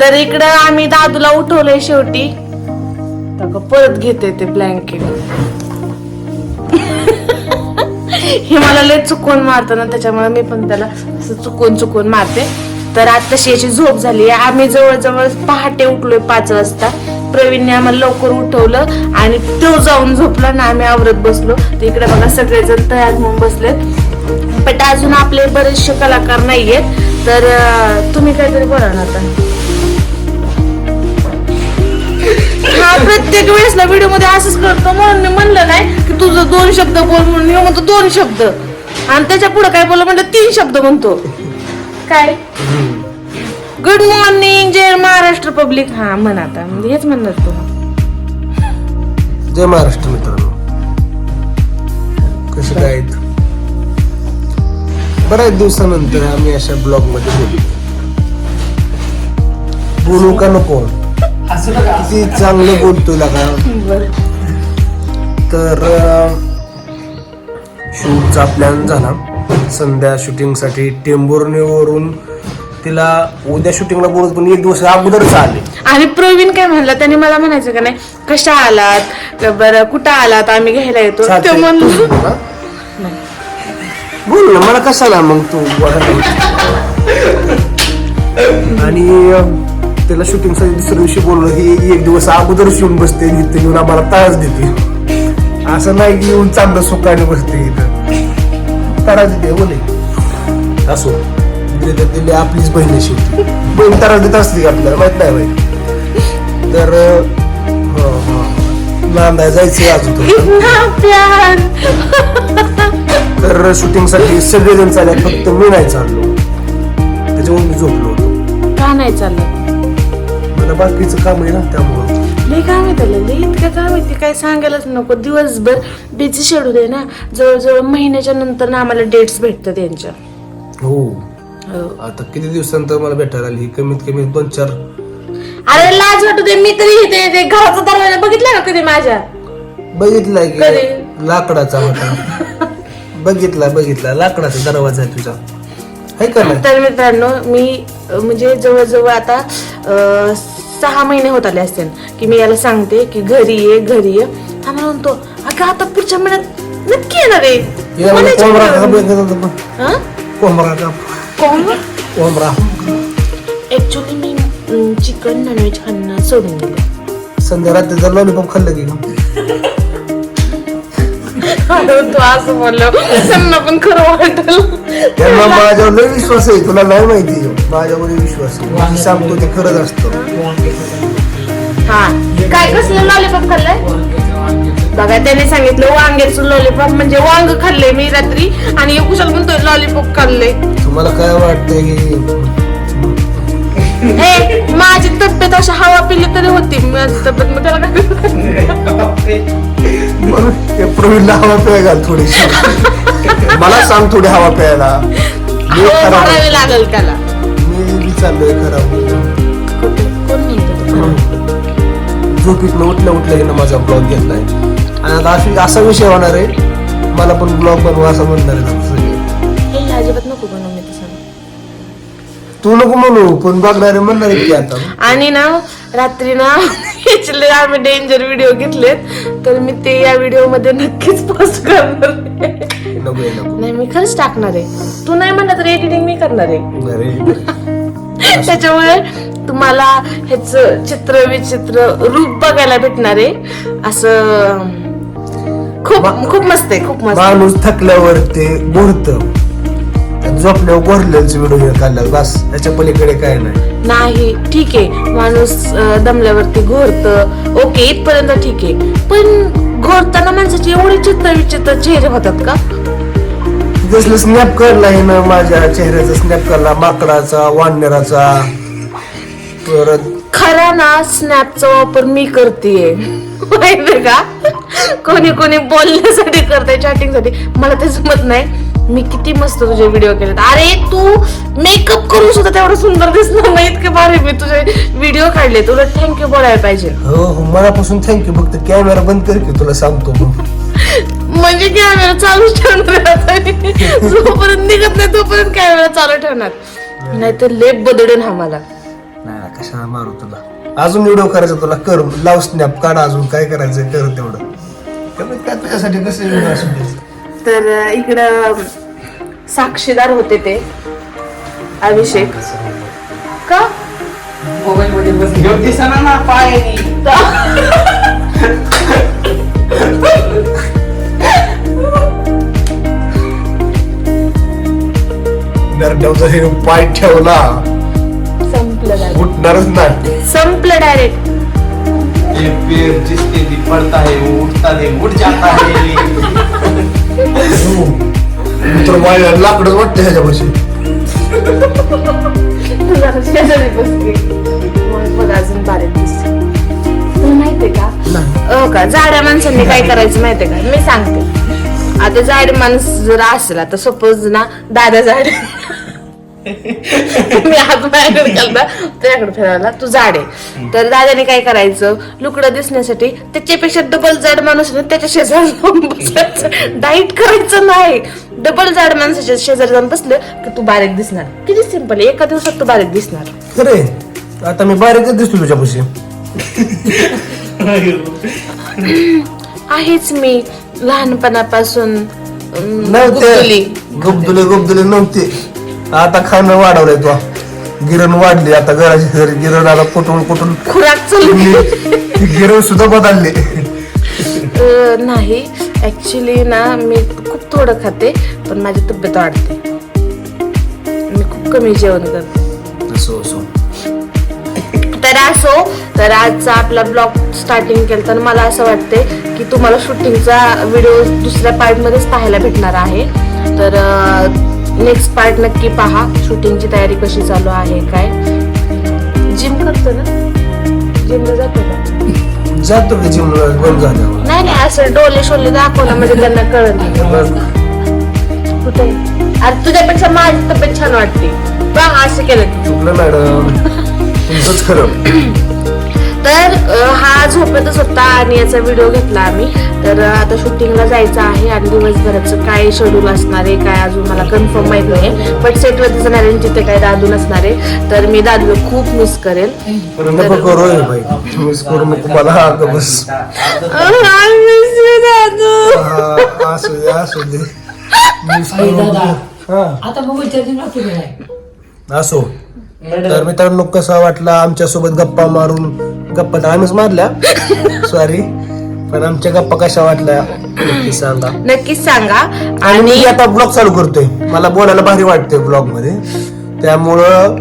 तर इकडं आम्ही दादूला उठवलंय शेवटी. तर परत घेते ते ब्लँकेट हे मला लय चुकून मारतं ना त्याच्यामुळे मी पण त्याला असं चुकून चुकून मारते. तर आता तशी याची झोप झाली आम्ही जवळजवळ पहाटे उठलोय पाच वाजता. प्रवीणने आम्हाला लवकर उठवलं आणि तो जाऊन झोपला ना आम्ही आवरत बसलो. तर इकडे बघा सगळेजण तयार होऊन बसलेत. पण अजून आपले बरेचसे कलाकार नाहीयेत. तर तुम्ही काहीतरी बोला ना आता. प्रत्येक वेळेसला व्हिडिओमध्ये असंच करतो म्हणून मी म्हणलं नाही की तुझं दोन शब्द बोल म्हणून. मी म्हणतो दोन शब्द. आणि त्याच्या पुढे काय बोल म्हणलं तीन शब्द म्हणतो. काय? Good morning Jai Maharashtra public हा म्हण आता. म्हणजे हेच म्हणणार तू. जय महाराष्ट्र मित्रांनो. कसे काय? बऱ्याच दिवसानंतर आम्ही अशा ब्लॉगमध्ये बोलू. बोलू का नको? किती चांगलं बोलतोय का तर शूटचा प्लॅन झाला. संध्या शूटिंगसाठी टेंभुर्णीवरून तिला उद्या शूटिंगला बोलत पण एक दिवस अगोदरच आले. आणि प्रवीण काय म्हणला? त्याने मला म्हणायचं का नाही कशा आलात? बरं कुठं आलात? आम्ही घ्यायला येतो. ते चालतंय. म्हणलं बोल ना. मला कशाला मग तू? आणि त्याला शूटिंगसाठी दुसऱ्या दिवशी बोललो ही एक दिवस अगोदर येऊन बसते इथे येऊन आम्हाला त्रास देते. असं नाही की येऊन चांगलं सुखाने बसते इथं. त्रास देते बोले. असो. दिले दिले आपलीच बहीण शेवटी. बहीण त्रास देत असते की आपल्याला माहीत नाही माहीत तर हो, हो. नांदाय जायचं अजून तर शूटिंगसाठी सगळेजण चालले फक्त मी नाही चाललो. त्याच्यामुळे मी झोपलो होतो. का नाही चाललं? मला बाकीचं काम आहे ना त्यामुळं. लई काम आहे त्याला लई इतकं काम आहे ते काय सांगायलाच नको. दिवसभर बिझी शेड्यूल आहे ना जवळजवळ महिन्याच्या नंतर ना आम्हाला डेट्स भेटतात त्यांच्या हो. हो. आता किती दिवसानंतर मला भेटायला आली? कमीत कमी दोन चार. अरे लाज वाटू दे मी तरी इथे ते घराचा दरवाजा बघितला का कधी माझ्या? बघितलाय कधी? की लाकडाचा होता. बघितला बघितला. लाकडाचा दरवाजा आहे तुझा. आहे का नाही? तर मित्रांनो मी अं, म्हणजे जवळजवळ आता अं, सहा महिने होत आले असतील की मी याला सांगते की घरी ये घरी ये. हा मला म्हणतो अगं आता पुढच्या महिन्यात नक्की येणार आहे. म्हणायचं. हं? कोंबडा ऍक्च्युली मी चिकन नॉनव्हेज खाणं सोडून दिलं. संध्या रात्री जर लॉलीपॉप खाल्लं की तू असं बोललो त्यांना पण खरं वाटलं. त्यांना माझ्यावर लय विश्वास आहे तुला नाही माहिती माझ्यावर विश्वास आहे. मी सांगतो ते खरंच असतं. हा. काय कसलं लॉलीपॉप खाल्लंय? बघा त्याने सांगितलं वांग्याचं लॉलीपॉप म्हणजे वांग खाल्ले मी रात्री आणि कुशल म्हणतोय लॉलीपॉप खाल्ले तुम्हाला काय वाटतंय ए माझी तब्येत अशी हवा पिली तरी होती. माझी तब्येत मग त्याला काय प्रवीणला हवा प्याय घाल थोडीशी. मला सांग थोडी हवा प्यायला. भरावी लागेल त्याला. मी विचारलोय खराब. झोपीतनं उठल्या उठल्या हिनं माझा ब्लॉग घेतलाय. आणि आता अशी असा विषय होणार आहे. मला पण ब्लॉग बनवा असं म्हणणार आहे हे अजिबात नको बनवू. तू नको म्हणू पण बघणारे म्हणणार की आता. आणि ना रात्री ना याचे आम्ही डेंजर व्हिडिओ घेतलेत. तर मी ते या व्हिडिओमध्ये नक्कीच पोस्ट करणार आहे. नको आहे, नको. नाही मी खरंच टाकणार आहे. तू नाही म्हणलं तर एडिटिंग मी करणार आहे. बरे त्याच्यामुळे तुम्हाला ह्याच चित्र विचित्र रूप बघायला भेटणार आहे. असं खूप खूप मस्त आहे खूप मस्त आहे. माणूस थकल्यावर ते बोलत. झोपल्यावर गोरलेच व्हिडिओ काढला बस. त्याच्या पलीकडे काय नाही. नाही ठीक आहे. माणूस अं, दमल्यावरती घोरत. ओके इथपर्यंत ठीक आहे. पण घोरताना माणसाचे एवढे चित्र विचित्र चेहरे होतात का? जसलं स्नॅप काढला आहे ना माझ्या चेहऱ्याचा स्नॅप काढला माकडाचा वानराचा परत खरा ना स्नॅपचा वापर मी करतेय. माहितीये का? कोणी कोणी बोलण्यासाठी करते चॅटिंगसाठी. मला ते जमत नाही. मी किती मस्त तुझे व्हिडिओ केलेत. अरे तू मेकअप करून सुद्धा तेवढं सुंदर दिसणार नाही इतके भारी मी तुझे व्हिडिओ काढले. तुला थँक्यू बोलायला पाहिजे. हो हो मनापासून थँक्यू फक्त कॅमेरा बंद कर की तुला सांगतो म्हणजे कॅमेरा चालूच ठेवणार आता मी. जोपर्यंत निघत नाही तोपर्यंत कॅमेरा चालू ठेवणार. नाहीतर लेप बदडेन हा मला. नाही कशाला मारू तुला? अजून व्हिडिओ करायचा तुला कर. लाव स्नॅप काढ अजून. काय करायचं कर तेवढं. कमीत काय तुझ्यासाठी कसं व्हिडिओ असू दे? तर इकडं साक्षीदार होते ते. अभिषेक. का? मोबाईल मध्ये ना पाय. हे ठेवला संपलं. उठणारच नाही. संपलं डायरेक्ट पेड़ जिसके भी पड़ता है वो उठता है उठ जाता है. तर माझ्या लाकडच वाटतं ह्याच्यापाशी. तुला शेजारी बसली मग बघ अजून बारीक दिसते तुला माहितीये का हो का? जाड्या माणसांनी काय करायचं माहितीये का? मी सांगते. आता जाड माणूस जर असेल आता सपोज ना दादा जाड मी हात माझ्याकडे केलता तुझ्याकडे फिरायला. तू जाड आहे. तर दादाने काय करायचं? लुकडं दिसण्यासाठी त्याच्यापेक्षा डबल जाड माणूस त्याच्या शेजारी जाऊन बसायचं. डाईट करायचं नाही. डबल जाड माणसाच्या शेजारी जाऊन बसलं की तू बारीक दिसणार. किती सिंपल एका दिवसात तू बारीक दिसणार. खरे आता मी बारीकच दिसतो तुझ्यापाशी. आहेच मी लहानपणापासून गुबदुले गुबदुले नव्हते. आता खाणं वाढवलंय तो? गिरण वाढली आता घराची घरी गिरण आता कुठून कुठून खुराक चालली गिरण सुद्धा बदलली. नाही ऍक्च्युली ना मी खूप थोडं खाते पण माझी तब्येत वाढते. मी खूप कमी जेवण करते. असो असो. तर असो तर आजचा आपला ब्लॉग स्टार्टिंग केलं तर मला असं वाटते की तुम्हाला शूटिंगचा व्हिडिओ दुसऱ्या पार्टमध्येच पाहायला भेटणार आहे. तर नेक्स्ट पार्ट नक्की पहा. शूटिंगची तयारी कशी चालू आहे काय? जिम करतो ना? जिमला जातो का? जातो की जिम बंद झाल्यावर नाही नाही असं डोले शोले दाखवलं म्हणजे त्यांना कळत. कुठे? अरे तुझ्यापेक्षा माझी तब्येत छान वाटते. बा असं केलं. चुकलं मॅडम. तुमचंच खरं. तर हा झोपेतच होता आणि याचा व्हिडिओ घेतला आम्ही. तर आता शूटिंगला जायचं आहे आणि दिवसभराचं काय शेड्यूल असणार आहे काय अजून मला कन्फर्म माहीत नाही बट सेटवरती जाणार आहे तिथे काय दादू नसणार आहे. तर मी दादूला खूप मिस करेल. असो तर मित्रांनो कसा वाटला? आमच्यासोबत गप्पा मारून. गप्पा तर आम्हीच मारल्या. सॉरी पण आमच्या गप्पा कशा वाटल्या? नक्की सांगा. नक्कीच सांगा. आणि मी आता ब्लॉग चालू करतोय. मला बोलायला भारी वाटते ब्लॉगमध्ये. त्यामुळं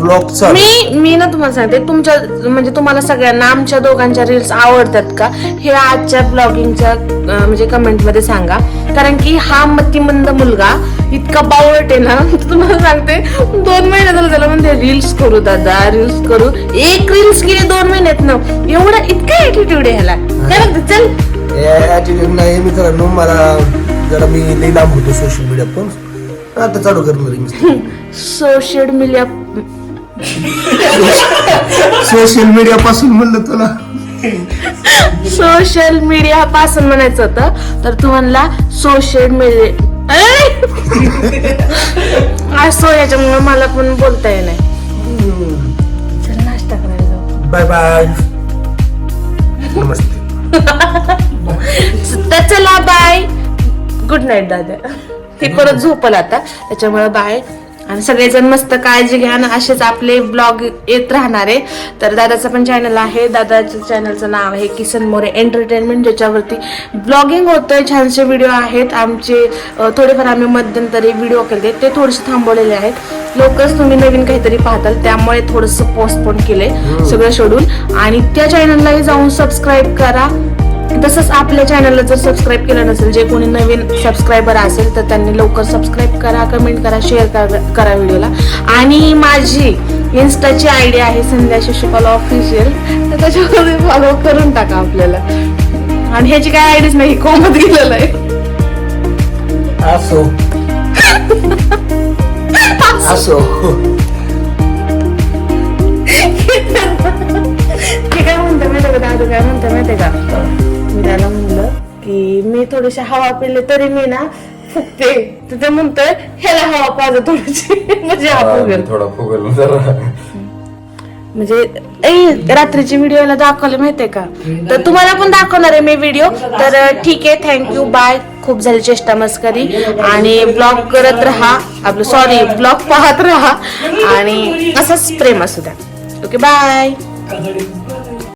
ब्लॉग मी मी ना तुम्हाला सांगते तुमच्या म्हणजे तुम्हाला सगळ्यांना आमच्या दोघांच्या रील्स आवडतात का? हे आजच्या ब्लॉगिंगच्या म्हणजे कमेंटमध्ये सांगा. कारण की हा मतिमंद मुलगा इतका बावळट आहे ना तुम्हाला सांगते दोन महिने झालं त्याला म्हणते रील्स करू दादा रील्स करू. एक रील्स केली दोन महिन्यात ना एवढा इतका ऍटिट्यूड आहे ह्याला. काय म्हणते चल. ऍटिट्यूड नाही मित्रांनो मला जरा मी लई लांब होतो सोशल मीडिया पण आता चालू करणार आहे मी. सोशल मीडिया सोशल मीडिया पासून म्हणलं तुला. सोशल मीडिया पासून म्हणायचं होतं तर तू म्हणला सोशल मीडिया असो याच्यामुळे मला पण बोलता येणार. चल नाश्ता करायला जाऊ. Bye bye. नमस्ते. तर चला बाय. गुड नाईट दादा. हे परत झोपल आता. त्याच्यामुळे बाय. आणि सगळेजण मस्त काळजी घ्या आणि असेच आपले ब्लॉग येत राहणार आहे. तर दादाचं पण चॅनल आहे. दादाच्या चॅनलचं नाव आहे किसन मोरे एंटरटेनमेंट ज्याच्यावरती ब्लॉगिंग होतंय. छानसे व्हिडिओ आहेत. आमचे थोडेफार आम्ही मध्यंतरी व्हिडिओ केले. ते थोडेसे थांबवलेले आहेत. लवकरच तुम्ही नवीन काहीतरी पाहताल. त्यामुळे थोडंसं पोस्टपोन केले सगळं शेड्यूल आणि त्या चॅनललाही जाऊन सबस्क्राईब करा. तसंच आपल्या चॅनलला जर सबस्क्राईब केलं नसेल जे कोणी नवीन सबस्क्रायबर असेल तर त्यांनी लवकर सबस्क्राईब करा कमेंट करा शेअर करा व्हिडिओला आणि माझी इन्स्टाची आय डी आहे संध्या शिशुपाल ऑफिशियल तर त्याच्यामध्ये फॉलो करून टाका आपल्याला. आणि ह्याची काय आयडीच नाही कोमत गेलेलं आहे. असो. काय म्हणते माहिती का दादू? काय म्हणते माहिती का? त्याला म्हणलं की मी थोडीशी हवा पिले तरी मी ना फुकते तर ते म्हणतोय ह्याला हवा पाहिजे थोडीशी. म्हणजे थोडा फुगल जरा. म्हणजे ए रात्रीची व्हिडिओला दाखवले माहितीये का? तर तुम्हाला पण दाखवणार आहे मी व्हिडिओ तर ठीक आहे थँक्यू बाय खूप झाली चेष्टा मस्करी. आणि ब्लॉग करत राहा. आपलं सॉरी ब्लॉग पाहत राहा. आणि असंच प्रेम असू द्या. Okay bye